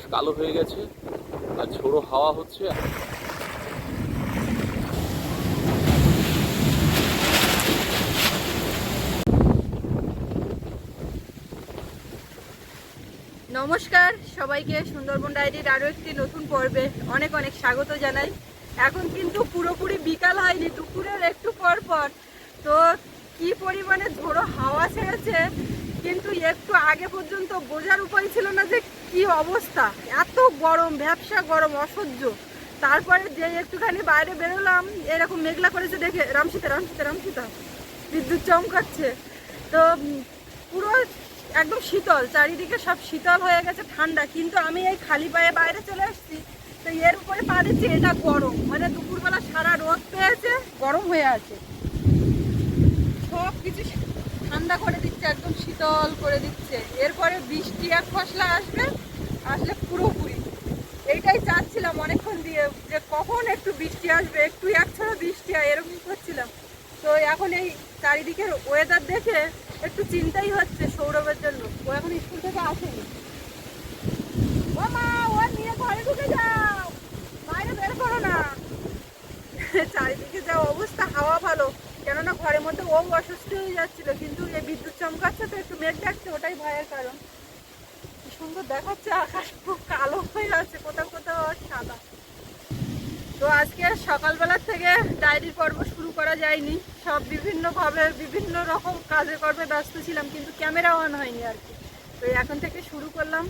আকাশ কালো হয়ে গেছে, আর ঝোড়ো হাওয়া হচ্ছে। নমস্কার সবাইকে, সুন্দরবন ডায়েরির আরও একটি নতুন পর্বে অনেক অনেক স্বাগত জানাই। এখন কিন্তু পুরোপুরি বিকাল হয়নি, দুপুরের একটু পর পর। তো কি পরিমাণে ঝোড়ো হাওয়া ছেড়েছে, কিন্তু একটু আগে পর্যন্ত বোঝার উপায় ছিল না যে কি অবস্থা? এত গরম, ব্যবসা গরম, অসহ্য। তারপরে যে একটুখানি বাইরে বেরোলাম, এরকম মেঘলা করেছে দেখে, রামসীতা রামসীতা রামসীতা। বিদ্যুৎ চমকাচ্ছে। তো পুরো একদম শীতল, চারিদিকে সব শীতল হয়ে গেছে, ঠান্ডা। কিন্তু আমি এই খালি পায়ে বাইরে চলে আসছি, তো এর উপরে পা দিচ্ছি, এটা গরম। মানে দুপুরবেলা সারা রোদ পেয়েছে, গরম হয়ে আছে। সব কিছু ঠান্ডা করে দিচ্ছে, একদম শীতল করে দিচ্ছে। এরপরে বৃষ্টি এক ফসলা আসবে আসলে পুরোপুরি। এইটাই চাচ্ছিলাম অনেকক্ষণ দিয়ে যে কখন একটু বৃষ্টি আসবে, একটু একছাড়া বৃষ্টি হয়, এরকম করছিলাম। তো এখন এই চারিদিকের ওয়েদার দেখে একটু চিন্তাই হচ্ছে সৌরভের জন্য। ও এখন স্কুল থেকে আসেনি। ও নিয়ে ঘরে বের করো না। চারিদিকে যা অবস্থা, হাওয়া ভালো। কেননা ঘরের মধ্যে ও অসুস্থ হয়ে যাচ্ছিল, কিন্তু এই বিদ্যুৎ চমকাচ্ছে তো, একটু মেঘ ডাকছে, ওটাই ভয়ের কারণ। সুন্দর দেখাচ্ছে, আকাশ খুব কালো হয়ে আছে, কোথাও কোথাও সাদা। তো আজকে সকালবেলা থেকে ডায়েরির পর্ব শুরু করা যায়নি। সব বিভিন্নভাবে বিভিন্ন রকম কাজে কর্মে ব্যস্ত ছিলাম, কিন্তু ক্যামেরা অন হয়নি আর কি। তো এখন থেকে শুরু করলাম।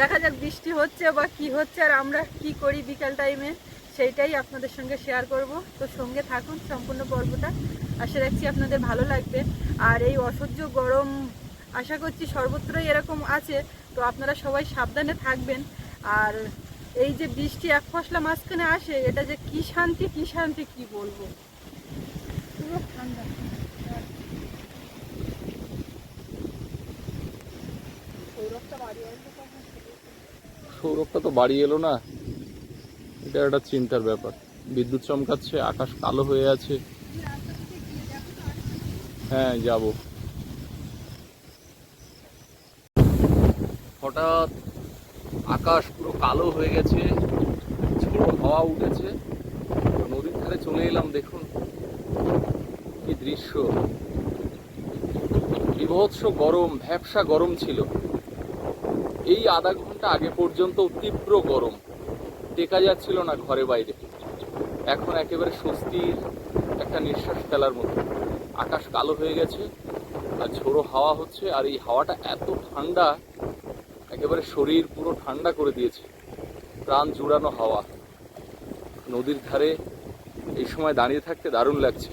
দেখা যাক বৃষ্টি হচ্ছে বা কি হচ্ছে আর আমরা কি করি বিকাল টাইমে, সেইটাই আপনাদের সঙ্গে শেয়ার করব। তো সঙ্গে থাকুন, সম্পূর্ণ পর্বটা। আশা রাখছি আপনাদের ভালো লাগবে। আর এই অসহ্য গরম আশা করছি সর্বত্রই এরকম আছে। তো আপনারা সবাই সাবধানে থাকবেন। আর এই যে বৃষ্টি, এক ফসলা মাঝখানে আসে, এটা যে কি শান্তি কি শান্তি কি বলব? সৌরভটা তো বাড়ি এলো না। এটা একটা চিন্তার ব্যাপার। বিদ্যুৎ চমকাচ্ছে, আকাশ কালো হয়ে আছে। হ্যাঁ যাব। হঠাৎ আকাশ পুরো কালো হয়ে গেছে, ঝোড়ো হাওয়া উঠেছে। নদীর ধারে চলে এলাম, দেখুন কি দৃশ্য। বিভৎস গরম, ভ্যাবসা গরম ছিল। এই আধা ঘণ্টা আগে পর্যন্ত তীব্র গরম। টেকা যাচ্ছিল না ঘরে বাইরে। এখন একেবারে স্বস্তির একটা নিঃশ্বাস ফেলার মতো। আকাশ কালো হয়ে গেছে, আর ঝোড়ো হাওয়া হচ্ছে, আর এই হাওয়াটা এত ঠান্ডা একেবারে শরীর পুরো ঠান্ডা করে দিয়েছে। প্রাণ জুড়ানো হাওয়া। নদীর ধারে এই সময় দাঁড়িয়ে থাকতে দারুণ লাগছে।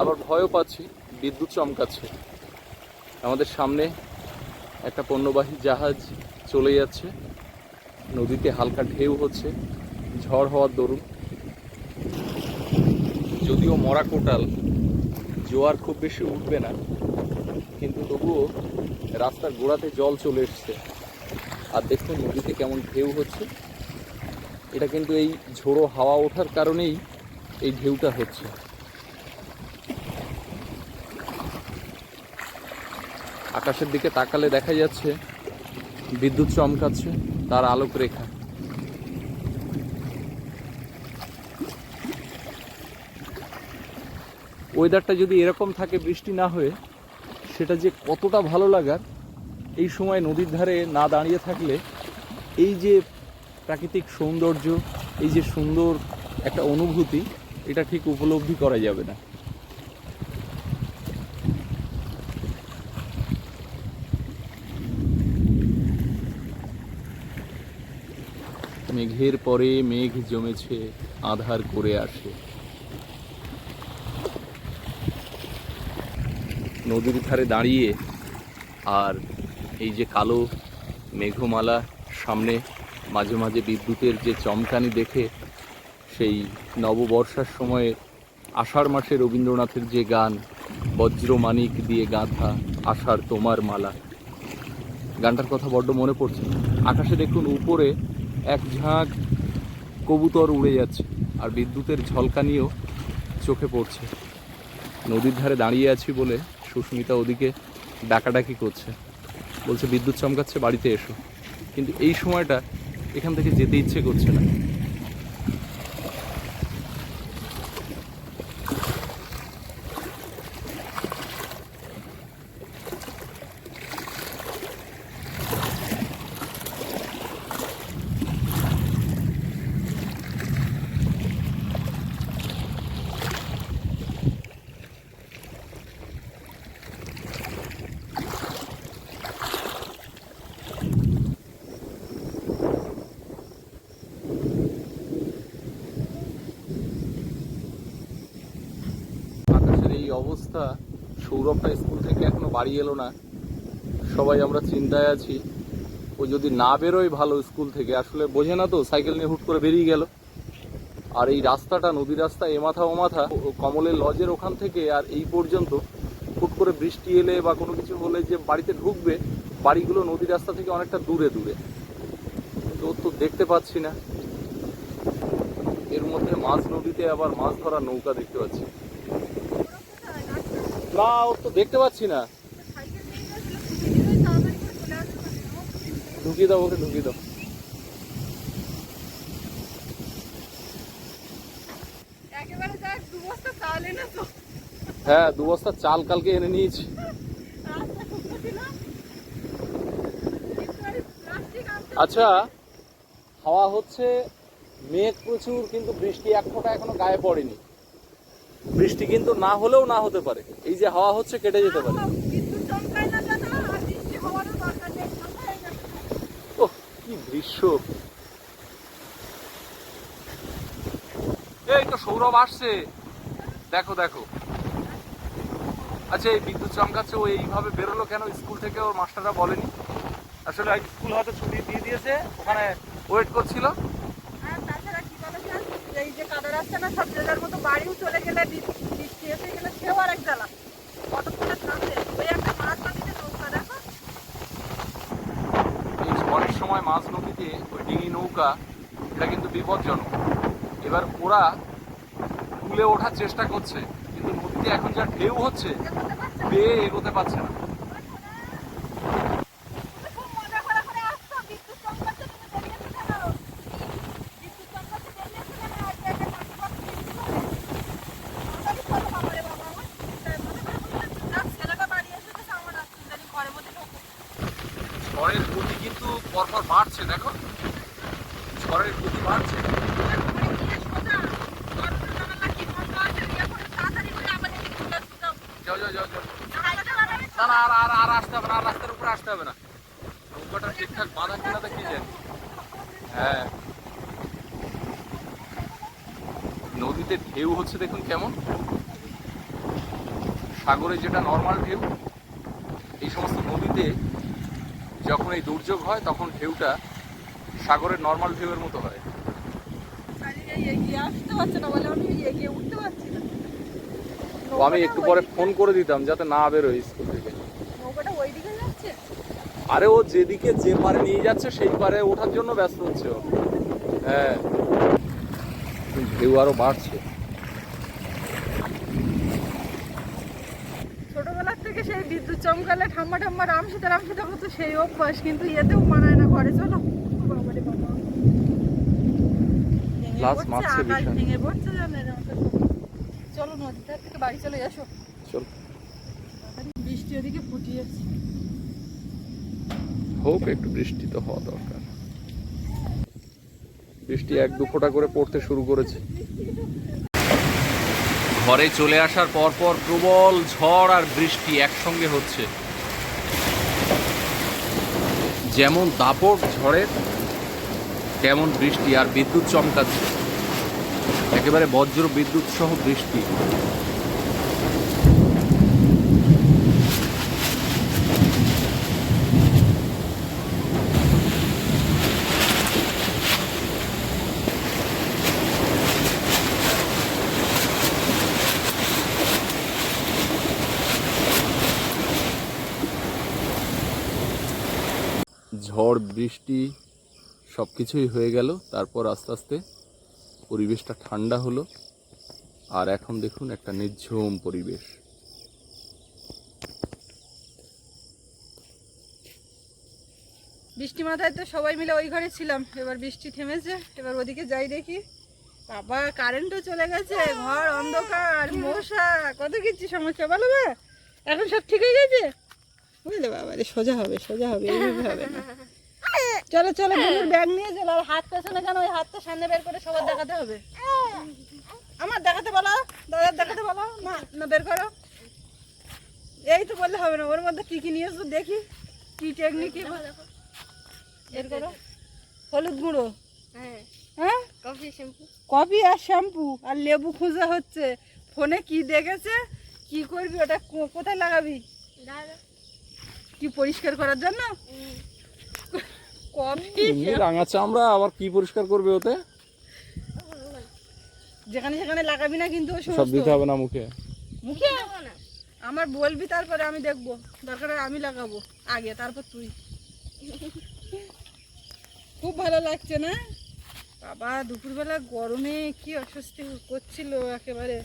আবার ভয়ও পাচ্ছি, বিদ্যুৎ চমকাচ্ছে। আমাদের সামনে একটা পণ্যবাহী জাহাজ চলে যাচ্ছে। নদীতে হালকা ঢেউ হচ্ছে, ঝড় হওয়ার দরুন। যদিও মরা কোটাল, জোয়ার খুব বেশি উঠবে না, কিন্তু তবুও রাস্তার গোড়াতে জল চলে এসছে। আর দেখুন নদীতে কেমন ঢেউ হচ্ছে। এটা কিন্তু এই ঝোড়ো হাওয়া ওঠার কারণেই এই ঢেউটা হচ্ছে। আকাশের দিকে তাকালে দেখা যাচ্ছে বিদ্যুৎ চমকাচ্ছে, তার আলোক রেখা ওয়েদারটা যদি এরকম থাকে, বৃষ্টি না হয়ে, সেটা যে কতটা ভালো লাগার এই সময় নদীর ধারে না দাঁড়িয়ে থাকলে এই যে প্রাকৃতিক সৌন্দর্য, এই যে সুন্দর একটা অনুভূতি, এটা ঠিক উপলব্ধি করা যাবে না। মেঘের পরে মেঘ জমেছে, আধার করে আসে। নদীর ধারে দাঁড়িয়ে আর এই যে কালো মেঘমালা, সামনে মাঝে মাঝে বিদ্যুতের যে চমকানি দেখে, সেই নববর্ষার সময়ে আষাঢ় মাসে রবীন্দ্রনাথের যে গান বজ্রমানিক দিয়ে গাঁথা আষাঢ় তোমার মালা। গানটার কথা বড্ড মনে পড়ছে। আকাশে দেখুন উপরে এক ঝাঁক কবুতর উড়ে যাচ্ছে, আর বিদ্যুতের ঝলকানিও চোখে পড়ছে। নদীর ধারে দাঁড়িয়ে আছি বলে সুস্মিতা ওদিকে ডাকাডাকি করছে। বলছে বিদ্যুৎ চমকাচ্ছে বাড়িতে এসো। কিন্তু এই সময়টা এখান থেকে যেতে ইচ্ছে করছে না আকাশের এই অবস্থা। সৌরভটা স্কুল থেকে এখনও বাড়ি এলো না। সবাই আমরা চিন্তায় আছি। ও যদি না বেরোয় ভালো স্কুল থেকে, আসলে বোঝে না তো, সাইকেল নিয়ে হুট করে বেরিয়ে গেল। আর এই রাস্তাটা নদী রাস্তা, এ মাথা ও মাথা কমলের লজের ওখান থেকে আর এই পর্যন্ত হুট করে বৃষ্টি এলে বা কোনো কিছু হলে যে বাড়িতে ঢুকবে, বাড়িগুলো নদী রাস্তা থেকে অনেকটা দূরে দূরে। তো তো দেখতে পাচ্ছি না। এর মধ্যে মাছ নদীতে আবার মাছ ধরার নৌকা দেখতে পাচ্ছি। না ওর তো দেখতে পাচ্ছি না। ঢুকিয়ে দাও ওকে ঢুকিয়ে দাও। হ্যাঁ দু বস্তা চাল কালকে এনে নিয়েছি। আচ্ছা হাওয়া হচ্ছে মেঘ প্রচুর কিন্তু বৃষ্টি এক ফোঁটা এখনও গায়ে পড়েনি। বৃষ্টি কিন্তু না হলেও না হতে পারে। এই যে হাওয়া হচ্ছে, কেটে যেতে পারে। কি দৃশ্য। এই তো সৌরভ আসছে। দেখো দেখো। আচ্ছা এই বিদ্যুৎ চমকাচ্ছে, ও এইভাবে বেরোলো কেন? স্কুল থেকে ওর মাস্টাররা বলেনি। আসলে স্কুল হয়তো ছুটি দিয়ে দিয়েছে, ওখানে ওয়েট করছিল আর তাছাড়া কি বলো তো, এই যে রাস্তা না সব জেলার মতো বাড়িও চলে গেলে বৃষ্টি এসে গেলে সেও আর এক জ্বালা। কতক্ষণে থামবে। ওই একটা মাছ নদীতে নৌকা দেখো। এই ঝড়ের সময় মাঝ নদীতে ওই ডিঙি নৌকা এটা কিন্তু বিপজ্জনক। এবার ওরা তুলে ওঠার চেষ্টা করছে কিন্তু নদীতে এখন যা ঢেউ হচ্ছে। বেয়ে এগোতে পারছে না খুব মজা করে করে আসতো, বিদ্যুৎ চমকাচ্ছে, তুমি বেরিয়েছো কেন? বিদ্যুৎ চমকাচ্ছে, বেরিয়েছো কেন? আর যে একটা কাকু বাকু দিচ্ছিল। তাড়াতাড়ি চলো বাবা রে বাবা, আমার চিন্তায় মনে করে বলছে, যাক, ছেলেটা বাড়ি এসেছে, আমার আর চিন্তা নেই, ঘরের মধ্যে ঢোকো। ঝড়ের গতি কিন্তু পরপর বাড়ছে দেখো ঝড়ের গতি বাড়ছে একবারে গিয়ে সোজা, দরজা জানালা কি বন্ধ আছে, ইয়ে করে তাড়াতাড়ি করে আবার এদিকে চলে আসতে দাও। যাও যাও যাও যাও জানালাটা লাগাবে তো? না না আর আর আর আসতে হবে না আর রাস্তার উপরে আসতে হবে না নৌকাটা ঠিকঠাক বাঁধা কিনা তো কি জানি হ্যাঁ নদীতে ঢেউ হচ্ছে দেখুন কেমন সাগরে যেটা নর্মাল ঢেউ এই সমস্ত নদীতে যখন এই দুর্যোগ হয়, তখন ঢেউটা সাগরের নর্মাল ঢেউয়ের মতো হয়। আমি একটু পরে ফোন করে দিতাম যাতে না বেরোয় স্কুল থেকে। আরে ও যেদিকে যে পারে নিয়ে যাচ্ছে, সেই পারে ওঠার জন্য ব্যস্ত হচ্ছে হ্যাঁ। ঢেউ আরও বাড়ছে ছোটবেলার থেকে সেই বিদ্যুৎ ঠাম্মা ঠাম্মা রাম সীতা রাম সীতা হতো সেই অভ্যাস কিন্তু ইয়েতেও মানায় না ঘরে। চলো। চলো নদীটার থেকে বাড়ি চলে আসো। চল। বৃষ্টি ওদিকে ফুটিয়েছে। হোক একটু বৃষ্টি তো হওয়া দরকার। বৃষ্টি এক দু ফোঁটা করে পড়তে শুরু করেছে। ঘরে চলে আসার পরপর পর প্রবল ঝড় আর বৃষ্টি একসঙ্গে হচ্ছে। যেমন দাপট ঝড়ের তেমন বৃষ্টি আর বিদ্যুৎ চমকাচ্ছে। একেবারে বজ্র বিদ্যুৎ সহ বৃষ্টি। ঝড়, বৃষ্টি সব কিছুই হয়ে গেল। তারপর আস্তে আস্তে পরিবেশটা ঠান্ডা হলো। আর এখন দেখুন একটা নির্ঝুম পরিবেশ। বৃষ্টি মাথায় তো সবাই মিলে ওই ঘরে ছিলাম। এবার বৃষ্টি থেমেছে, এবার ওদিকে যাই দেখি। বাবা, কারেন্টও চলে গেছে, ঘর অন্ধকার, মশা, কত কিছু সমস্যা, বলো এখন সব ঠিক হয়ে গেছে? বুঝলে বাবা রে সোজা হবে সোজা হবে এইভাবে হবে না। চলো চলো বুনুর ব্যাগ নিয়ে চলো আর হাত পেছনে কেন ওই হাতটা সামনে বের করে সবার দেখাতে হবে? আমার দেখাতে বলো দাদার দেখাতে বলো না না বের করো। এই তো বললে হবে না ওর মধ্যে কি কি নিয়ে এসো দেখি কি টেকনিক বের করো। হলুদ গুঁড়ো। হ্যাঁ। হ্যাঁ? Coffee shampoo. কফি আর শ্যাম্পু আর লেবু খোঁজা হচ্ছে। ফোনে কি দেখেছে কি করবি ওটা কোথায় লাগাবি? কি পরিষ্কার করার জন্য? এমনি রাঙা চামড়া আবার কি পরিষ্কার করবে ওতে? যেখানে সেখানে লাগাবি না কিন্তু সব দিতে হবে না মুখে? মুখে? আমার বলবি তারপরে আমি দেখব। দরকার আমি লাগাবো। আগে তারপর তুই। খুব ভালো লাগছে না? বাবা দুপুরবেলা গরমে কি অস্বস্তি করছিল একেবারে।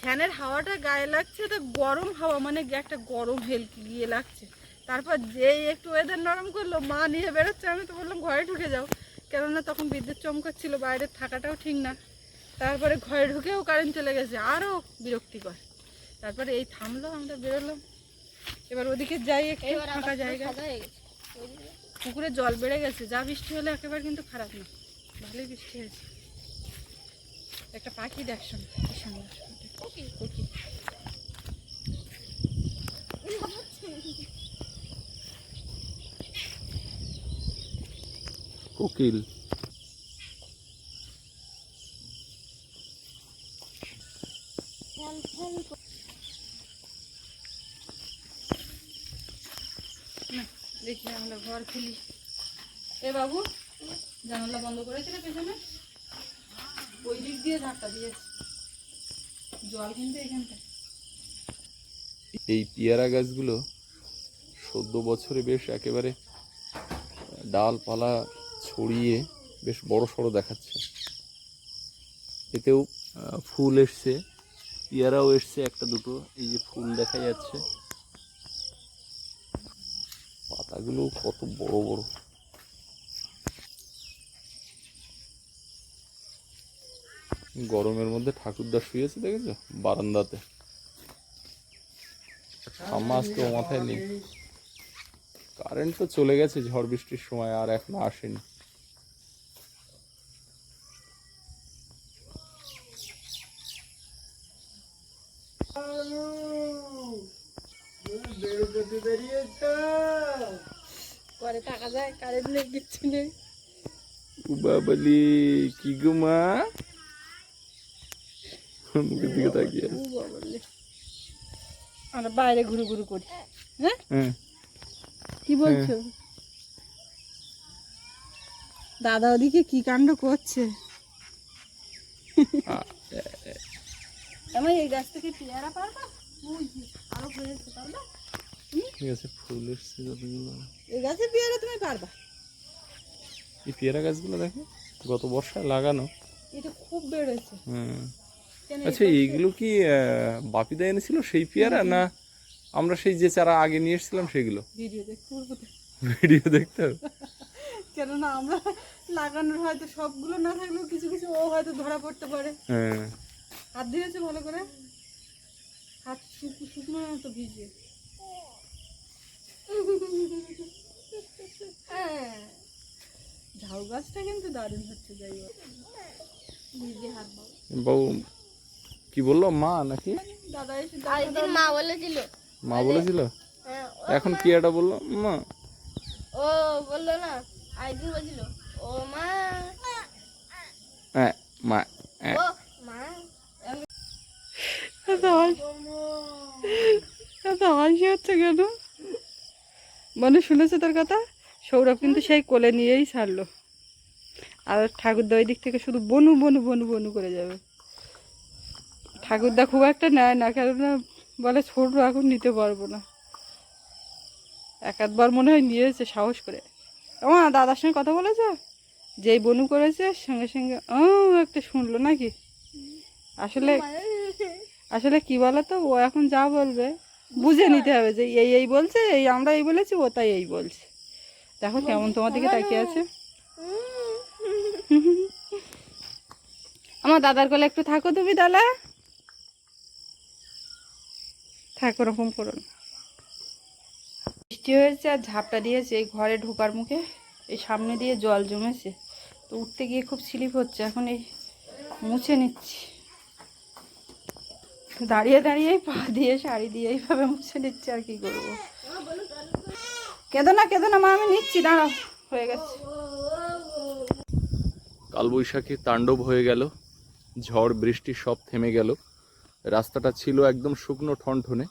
ফ্যানের হাওয়াটা গায়ে লাগছে তো গরম হাওয়া মানে একটা গরম হেল গিয়ে লাগছে। তারপর যেই একটু ওয়েদার নরম করল মা নিয়ে বেরোচ্ছে আমি তো বললাম ঘরে ঢুকে যাও। কেননা তখন বিদ্যুৎ চমকাচ্ছিল বাইরে থাকাটাও ঠিক না। তারপরে ঘরে ঢুকেও কারেন্ট চলে গেছে আরও বিরক্তিকর। তারপরে এই থামলো আমরা বেরোলাম। এবার ওদিকে যাই একটু ফাঁকা জায়গা। পুকুরে জল বেড়ে গেছে যা বৃষ্টি হলে একেবারে কিন্তু খারাপ না। ভালোই বৃষ্টি হয়েছে। একটা পাখি দেখ শোন কি সুন্দর। কোকিল। দেখি আমরা ঘর খুলি এ বাবু, জানালা বন্ধ করেছিল পেছনে ওই দিক দিয়ে ধাক্কা দিয়েছে এই পেয়ারা গাছগুলো চোদ্দ বছরে বেশ একেবারে ডালপালা ছড়িয়ে বেশ বড় সড়ো দেখাচ্ছে। এতেও ফুল এসছে, পেয়ারাও এসছে একটা দুটো, এই যে ফুল দেখা যাচ্ছে। পাতাগুলো কত বড় বড়। গরমের মধ্যে ঠাকুরদা শুয়েছে দেখেছ? বারান্দাতে। ও মাথায় নেই কারেন্ট তো চলে গেছে ঝড় বৃষ্টির সময় আর এখন আসেনি। পরে টাকা যায় কারেন্ট নেই কিচ্ছু নেই। বাবালি কি গো মা? মুখের দিকে তাকিয়ে। আমরা বাইরে ঘুরু ঘুরু করি। হ্যাঁ? হ্যাঁ। কি বলছো? দাদা ওদিকে কি কাণ্ড করছে? আমার এই গাছ থেকে পেয়ারা পারবা আরও হয়েছে পারবা ঠিক আছে ফুল এসছে কতগুলো এই গাছে পেয়ারা তুমি পারবা? এই পেয়ারা গাছগুলো দেখো গত বর্ষায় লাগানো। এটা খুব বেড়েছে। হুম কেন আচ্ছা এইগুলো কি বাপিদা এনেছিল সেই পেয়ারা না আমরা সেই যে চারা আগে নিয়ে এসেছিলাম সেগুলো? ভিডিও দেখতে ভিডিও দেখতে হবে? কেননা আমরা লাগানোর হয়তো সবগুলো না থাকলেও কিছু কিছু ও হয়তো ধরা পড়তে পারে। হ্যাঁ। হাত দিয়েছে ভালো করে? হাত শুকনো মতো ভিজিয়ে ঝাউ গাছটা কিন্তু দারুণ হচ্ছে যাই হোক। বাবু বাবু কি বলল? মা নাকি? দাদা মা বলেছিল। মা বলেছিল? হ্যাঁ, এখন পেয়ারাটা বলল? মা। ও বলল না আরেকদিন বলছিল। ও মা। হ্যাঁ মা হ্যাঁ। ও মা। এত এত হাসি হচ্ছে কেন মানে শুনেছে তোর কথা? সৌরভ কিন্তু সেই কোলে নিয়েই ছাড়লো। আর ঠাকুরদা ওই দিক থেকে শুধু বনু বনু বনু বনু করে যাবে। ঠাকুরদা খুব একটা নেয় না কেননা বলে ছোট এখন নিতে পারব না। এক আধবার মনে হয় নিয়েছে সাহস করে। আমার দাদার সঙ্গে কথা বলেছে? যেই বনু করেছে সঙ্গে সঙ্গে ও একটা শুনলো নাকি? আসলে আসলে কি বলতো ও এখন যা বলবে বুঝে নিতে হবে যে এই এই বলছে এই আমরা এই বলেছি ও তাই এই বলছে। দেখো কেমন তোমার দিকে তাকিয়ে আছে। আমার দাদার কোলে একটু থাকো তুমি তাহলে। থাকো, ওরকম করো না। বৃষ্টি হয়েছে আর ঝাপটা দিয়েছে, এই ঘরে ঢোকার মুখে এই সামনে দিয়ে জল জমেছে। তো উঠতে গিয়ে খুব স্লিপ হচ্ছে, এখন এই মুছে নিচ্ছি। দাঁড়িয়ে দাঁড়িয়ে পা দিয়ে, শাড়ি দিয়ে এইভাবে মুছে নিচ্ছি, আর কি করব? কেঁদো না কেঁদো না, মা, আমি নিচ্ছি, দাঁড়াও, হয়ে গেছে। কালবৈশাখীর তাণ্ডব হয়ে গেল, ঝড় বৃষ্টি সব থেমে গেল। রাস্তাটা ছিল একদম শুকনো ঠনঠনে।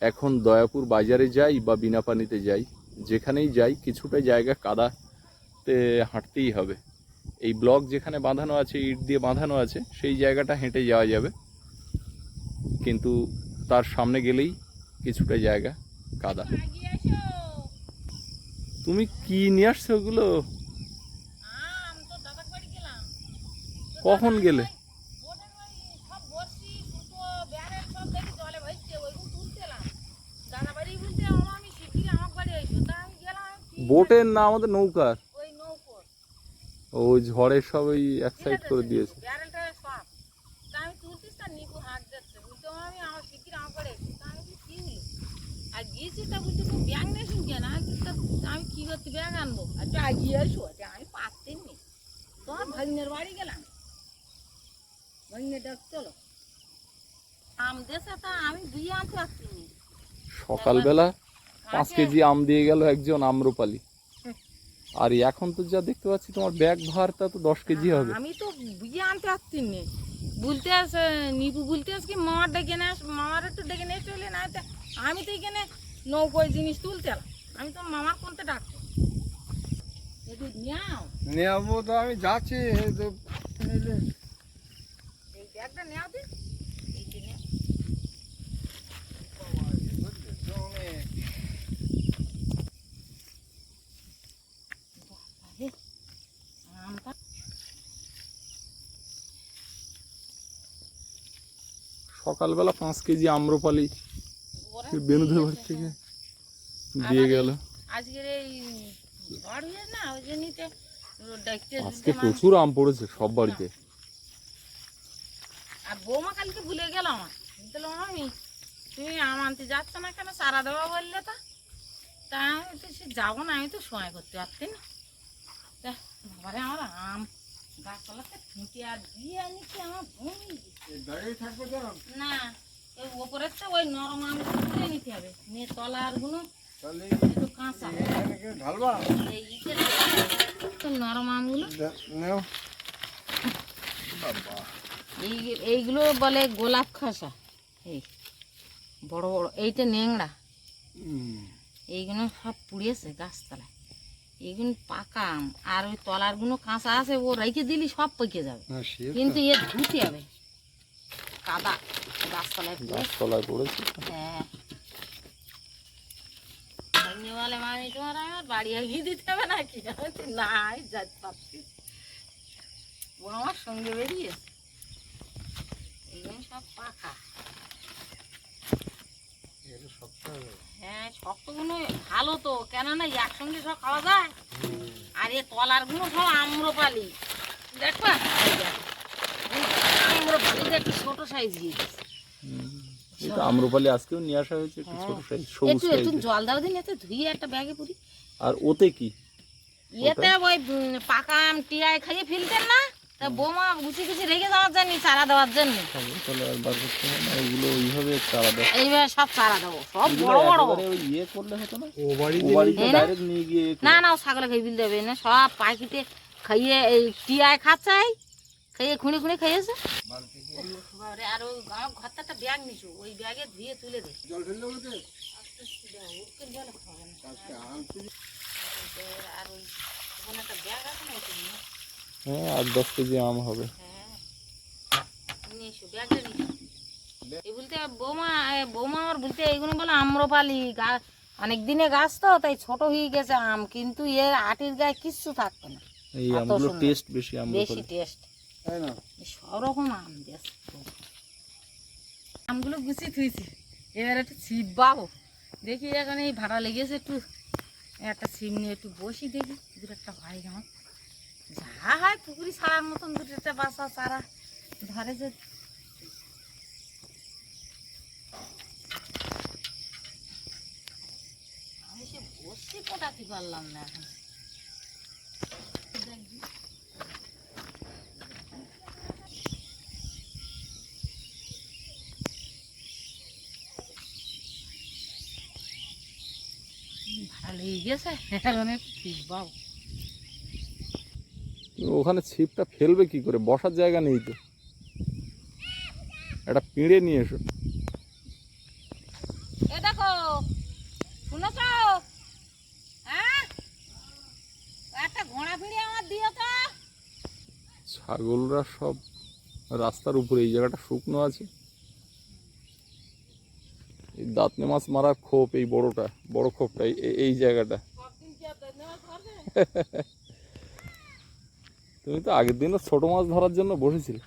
এখন দয়াপুর বাজারে যাই বা বিনা পানিতে যাই যেখানেই যাই কিছুটা জায়গা কাদাতে হাঁটতেই হবে। এই ব্লক যেখানে বাঁধানো আছে ইট দিয়ে বাঁধানো আছে সেই জায়গাটা হেঁটে যাওয়া যাবে। কিন্তু তার সামনে গেলেই কিছুটা জায়গা কাদা। তুমি কি নিয়ে আসছো ওগুলো? কখন গেলে? বোটের না আমাদের নৌকার? ওই ঝড়ের সব ওই এক সাইড করে দিয়েছে। আমি কি করতে ব্যাগ আনব? আর আগিয়ে আমি পারতেন নি তোমার ভাগ্নের বাড়ি গেলাম। ডাক চলো। আম দেশে তা আমি দুই আনতে পারছি সকালবেলা পাঁচ কেজি আম দিয়ে গেল একজন আম্রপালি। আর এখন তো যা দেখতে পাচ্ছি তোমার ব্যাগ ভারটা তো দশ কেজি হবে। আমি তো বুঝে আনতে পারছি নি। বলতে আস নিপু বলতে আস কি মামার ডেকে আস মামার একটু ডেকে নিয়ে চলে না তা আমি তো এখানে নৌকোয় জিনিস তুলতে আমি তো মামার কোনতে ডাকতো একটু নিয়াও। নেব তো আমি যাচ্ছি এই ব্যাগটা নেওয়া দিন এই যে নেও। বাবারে, আমটা সকালবেলা পাঁচ কেজি আম্রপালি বাড়ি থেকে দিয়ে গেল। আজকে প্রচুর আম পড়েছে সব বাড়িতে। আর বৌমা কালকে ভুলে গেল আমার। আমি তুমি আম আনতে যাচ্ছ না কেন? সারা দেওয়া বললে তা। তা আমি তো সে যাব না আমি তো সময় করতে পারছি না। আমার আম গাছপালাতে ফুটে আর দিয়ে আনিছি আমার বমি? দাঁড়িয়ে থাকব তো না ওই ওই নরম আম তুলে নিতে হবে। নিয়ে তলারগুলো একটু কাঁচা। ঢালবা? এই ইটের তো নরম আমগুলো। এই এইগুলো বলে গোলাপ খাসা। এই বড় বড় এইটা নেংড়া এইগুলো সব পুড়িয়েছে গাছতলায়। এইগুলো পাকা আম। আর ওই তলারগুলো কাঁচা আছে ও রেখে দিলি সব পেকে যাবে। কিন্তু এ ধুতে হবে। কাদা গাছতলায় গাছতলায় পড়েছে হ্যাঁ। বলে মামি তোমার আমার বাড়ি দিতে হবে নাকি? আমি বলছি, না যাতে পারছি ও আমার সঙ্গে বেরিয়েছে এইগুলো সব পাকা। এগুলো। হ্যাঁ শক্তগুলো ভালো তো কেননা একসঙ্গে সব খাওয়া যায়। আর এ তলারগুলো সব আম্রপালি। দেখবা এই দেখো। এই আম্রপালি একটু ছোট সাইজ দিয়ে এটা আম্রপালি আজকেও নিয়ে আসা হয়েছে একটু ছোট সাইজ সবুজ একটু একটু জল দাও দিন এতে ধুয়ে একটা ব্যাগে পুরি। আর ওতে কি? ইয়েতে ওই পাকা আম টিয়ায় খাইয়ে ফেলতেন না? তা বৌমা গুছি গুছি রেখে দেওয়ার জন্য চারা দেওয়ার জন্য তাহলে আর বার করতে হবে না ওইগুলো ওইভাবে চারা দেয় এইবার সব চারা দেবো সব বড় বড়। ওই ইয়ে করলে হতো না? ও বাড়ি বাড়িতে না? ডাইরেক্ট নিয়ে গিয়ে না না ও ছাগলে খাই বিল দেবে না সব পাখিতে খাইয়ে এই টিয়ায় খাচ্ছাই খাইয়ে খুঁড়ে খুঁড়ে খাইয়েছে। আর ওই আমার ঘরটা একটা ব্যাগ নিছো ওই ব্যাগে ধুয়ে তুলে দে। জল ফেললে আর ওই একটা ব্যাগ আছে না হ্যাঁ আট দশ কেজি আম হবে। হ্যাঁ নিয়ে এসো ব্যাগটা নিয়ে এসো। এই বলতে বৌমা বৌমা আমার বলতে এইগুলো বলে আম্রপালি গাছ অনেক দিনে গাছ তো তাই ছোট হয়ে গেছে আম কিন্তু এর আটির গায়ে কিচ্ছু থাকতো না। এই আমগুলো সুন্দর। টেস্ট বেশি বেশি টেস্ট তাই না? সব রকম আম দিয়েছে আমগুলো গুছিয়ে থুইছি। এবার একটু ছিপ বাবো দেখি এখন এই ভাড়া লেগেছে একটু। একটা ছিপ নিয়ে একটু বসি দেখি দু একটা হয় আমার যা হয়, পুকুরি ছাড়ার মতন দু বাসা চারা ধরে যে আমি সে পারলাম না এখন দেখি। ভালো লেগে গেছে এখন একটু পাবো ওখানে ছিপটা ফেলবে কি করে? বসার জায়গা নেই তো। একটা পিঁড়ে নিয়ে এসো। দেখো শুনেছ? হ্যাঁ? একটা ঘোড়া ফিরে আমার দিও তো ছাগলরা সব রাস্তার উপরে এই জায়গাটা শুকনো আছে। এই দাঁতনে মাছ মারার খোপ এই বড়টা বড় খোপটা এই জায়গাটা। তুমি তো আগের দিনও ছোট মাছ ধরার জন্য বসেছিলে।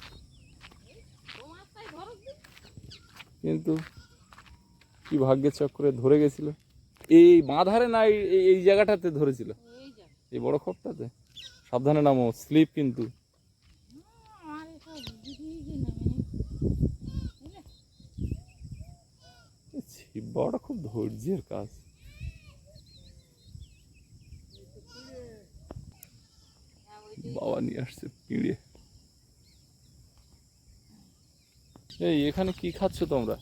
কিন্তু কি ভাগ্যের চক্করে ধরে গেছিল। এই বাঁধারে না এই- জায়গাটাতে ধরেছিল। এই বড় খোপটাতে। সাবধানে নামো, স্লিপ কিন্তু। বাবাটা খুব ধৈর্যের কাজ। বাবা নিয়ে আসছে, পিঁড়ে। এই, এখানে কি খাচ্ছ তোমরা?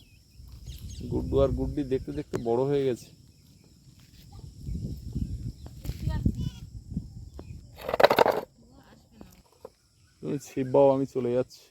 গুড্ডু আর গুড্ডি দেখতে দেখতে বড় হয়ে গেছে। ছিপ বাবা আমি চলে যাচ্ছি।